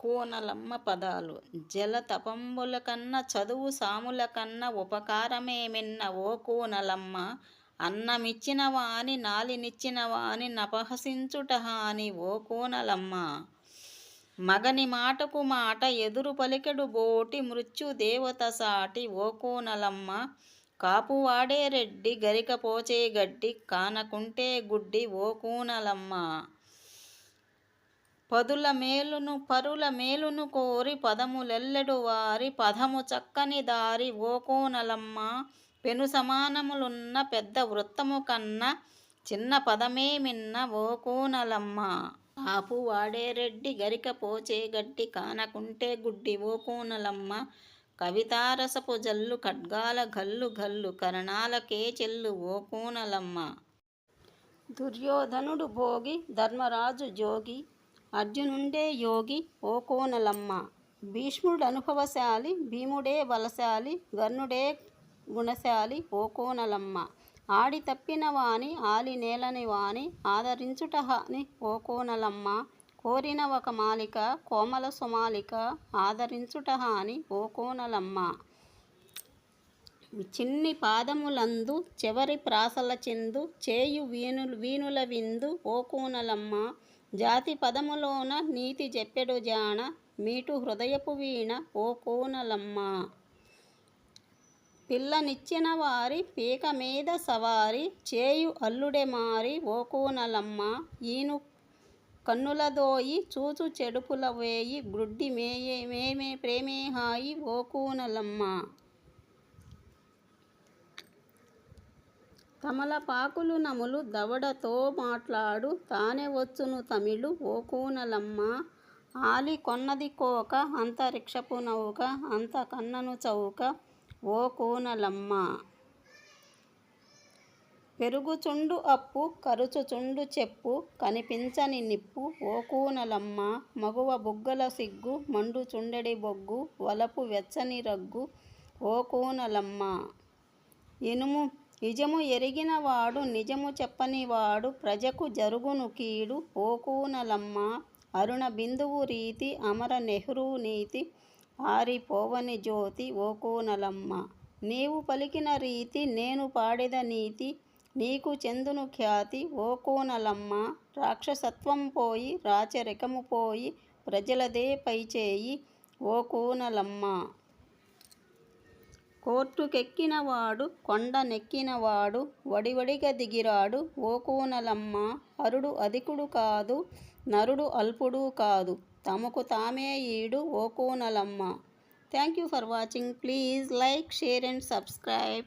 కోనలమ్మ పదాలు. జల తపంబుల కన్నా చదువు సాముల కన్నా ఉపకారమే మిన్న ఓ కోనలమ్మ? అన్నమిచ్చిన వాని నాలినిచ్చిన వాని నపహసించుట హాని ఓ కోనలమ్మ? మగని మాటకు మాట ఎదురు పలికెడు బోటి మృత్యుదేవత సాటి ఓ కోనలమ్మ? కాపువాడే రెడ్డి గరికపోచే గడ్డి కానకుంటే గుడ్డి ఓ కూనలమ్మ? పదుల మేలును పరుల మేలును కోరి పదములెల్లెడు వారి పదము చక్కని దారి ఓకోనలమ్మ పెను సమానములున్న పెద్ద వృత్తము కన్న చిన్న పదమే మిన్న ఓకోనలమ్మ ఆపు వాడే రెడ్డి గరిక పోచే గడ్డి కానకుంటే గుడ్డి ఓకోనలమ్మ కవితారసపు జల్లు ఖడ్గాల గల్లు గల్లు కరణాలకే చెల్లు ఓకోనలమ్మ దుర్యోధనుడు భోగి ధర్మరాజు జోగి అర్జునుండే యోగి ఓ కోనలమ్మ. భీష్ముడనుభవశాలి భీముడే బలశాలి గర్ణుడే గుణశాలి ఓ కోనలమ్మ. ఆడి తప్పిన వాని ఆలి నేలని వాని ఆదరించుట హాని ఓ కోనలమ్మ. కోరిన ఒక మాలిక కోమల సుమాలిక ఆదరించుట హాని ఓ కోనలమ్మ. చిన్ని పాదములందు చివరి ప్రాసల చెందు చేయు వీణులు వీణుల విందు ఓ జాతి పదములోన నీతి చెప్పెడు జాణ మీటు హృదయపు వీణ ఓ కోనలమ్మ. పిల్లనిచ్చిన వారి పీక మీద సవారి చేయు అల్లుడే మారి ఓ కోనలమ్మ. ఈను కన్నులదోయి చూచు చెడుపుల వేయి గ్రుడ్డి మేయే మేమే ప్రేమే హాయి ఓ కూనలమ్మ. తమలపాకులు నములు దవడతో మాట్లాడు తానే వచ్చును తమిళు ఓ కూనలమ్మ. ఆలి కొన్నది కోక అంతరిక్షపు నౌక అంత కన్నను చౌక ఓ కూనలమ్మ. పెరుగుచుండు అప్పు కరుచుచుండు చెప్పు కనిపించని నిప్పు ఓ కూనలమ్మ. మగువ బుగ్గల సిగ్గు మండు చుండడి బొగ్గు వలపు వెచ్చని రగ్గు ఓ కూనలమ్మ. ఇనుము నిజము ఎరిగినవాడు నిజము చెప్పనివాడు ప్రజకు జరుగును కీడు పోకూనలమ్మ. అరుణ బిందువు రీతి అమర నెహ్రూ నీతి ఆరిపోవని జ్యోతి ఓకూనలమ్మ. నీవు పలికిన రీతి నేను పాడిద నీతి నీకు చెందును ఖ్యాతి ఓకూనలమ్మ. రాక్షసత్వం పోయి రాచరికము పోయి ప్రజలదే పైచేయి ఓకూనలమ్మ. కోర్టుకెక్కినవాడు కొండ నెక్కినవాడు వడివడిగా దిగిరాడు. ఓకూనలమ్మ అరుడు అధికుడు కాదు నరుడు అల్పుడు కాదు. తమకు తామే ఈడు ఓకూనలమ్మ. Thank you for watching. Please like share and subscribe.